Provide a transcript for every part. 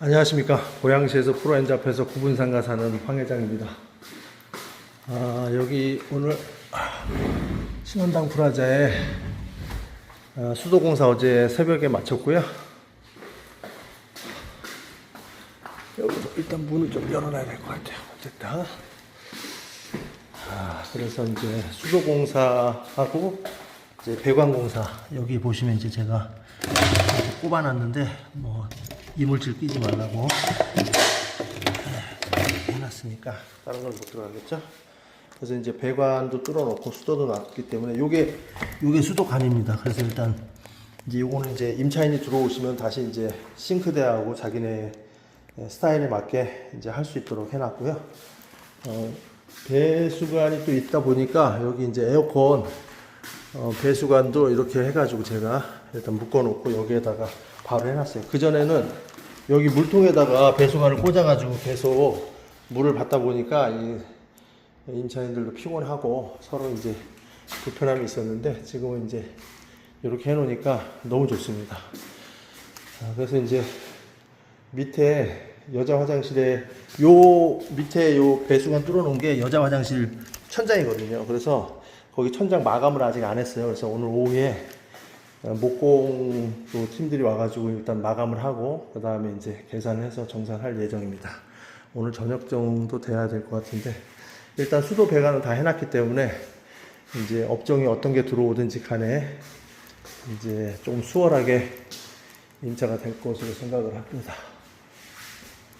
안녕하십니까. 고양시에서 프로엔즈 앞에서 구분상가 사는 황 회장입니다. 아, 여기 오늘 신원당 프라자에 아, 수도공사 어제 새벽에 마쳤고요. 여기서 일단 문을 좀 열어놔야 될 것 같아요. 어쨌든. 아, 그래서 이제 수도공사하고 이제 배관공사 여기 보시면 이제 제가 꼽아놨는데 뭐 이물질 끼지 말라고 이렇게 해놨으니까 다른 건 못 들어가겠죠? 그래서 이제 배관도 뚫어놓고 수도도 놨기 때문에 요게 요게 수도관입니다. 그래서 일단 이제 요거는 이제 임차인이 들어오시면 다시 이제 싱크대하고 자기네 스타일에 맞게 이제 할 수 있도록 해놨고요. 어, 배수관이 또 있다 보니까 여기 이제 에어컨 어, 배수관도 이렇게 해가지고 제가 일단 묶어놓고 여기에다가 바로 해놨어요. 그 전에는 여기 물통에다가 배수관을 꽂아가지고 계속 물을 받다 보니까 이 임차인들도 피곤하고 서로 이제 불편함이 있었는데 지금은 이제 이렇게 해놓으니까 너무 좋습니다. 자, 그래서 이제 밑에 여자 화장실에 요 밑에 요 배수관 뚫어놓은 게 여자 화장실 천장이거든요. 그래서 거기 천장 마감을 아직 안 했어요. 그래서 오늘 오후에 목공 또 팀들이 와가지고 일단 마감을 하고 그 다음에 이제 계산을 해서 정산할 예정입니다. 오늘 저녁 정도 돼야 될 것 같은데 일단 수도 배관은 다 해놨기 때문에 이제 업종이 어떤 게 들어오든지 간에 이제 좀 수월하게 임차가 될 것으로 생각을 합니다.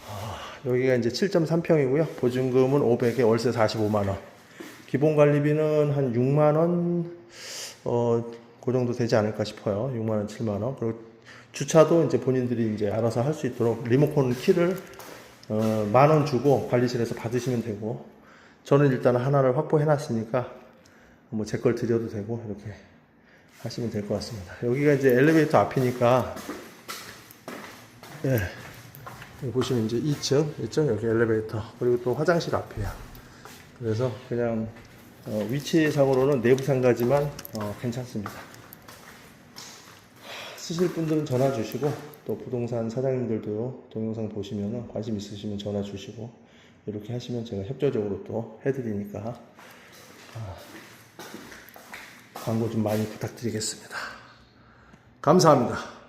아, 여기가 이제 7.3평이고요. 보증금은 500에 월세 45만 원. 기본 관리비는 한 6만 원, 어, 그 정도 되지 않을까 싶어요. 6만 원, 7만 원. 그리고 주차도 이제 본인들이 이제 알아서 할 수 있도록 리모컨 키를 어, 만 원 주고 관리실에서 받으시면 되고 저는 일단 하나를 확보해 놨으니까 뭐 제 걸 드려도 되고 이렇게 하시면 될 것 같습니다. 여기가 이제 엘리베이터 앞이니까 예. 보시면 이제 2층, 2층 여기 엘리베이터 그리고 또 화장실 앞이에요. 그래서 그냥 어, 위치상으로는 내부 상가지만 어, 괜찮습니다. 쓰실 분들은 전화 주시고 또 부동산 사장님들도 동영상 보시면 관심 있으시면 전화 주시고 이렇게 하시면 제가 협조적으로 또 해드리니까 아, 광고 좀 많이 부탁드리겠습니다. 감사합니다.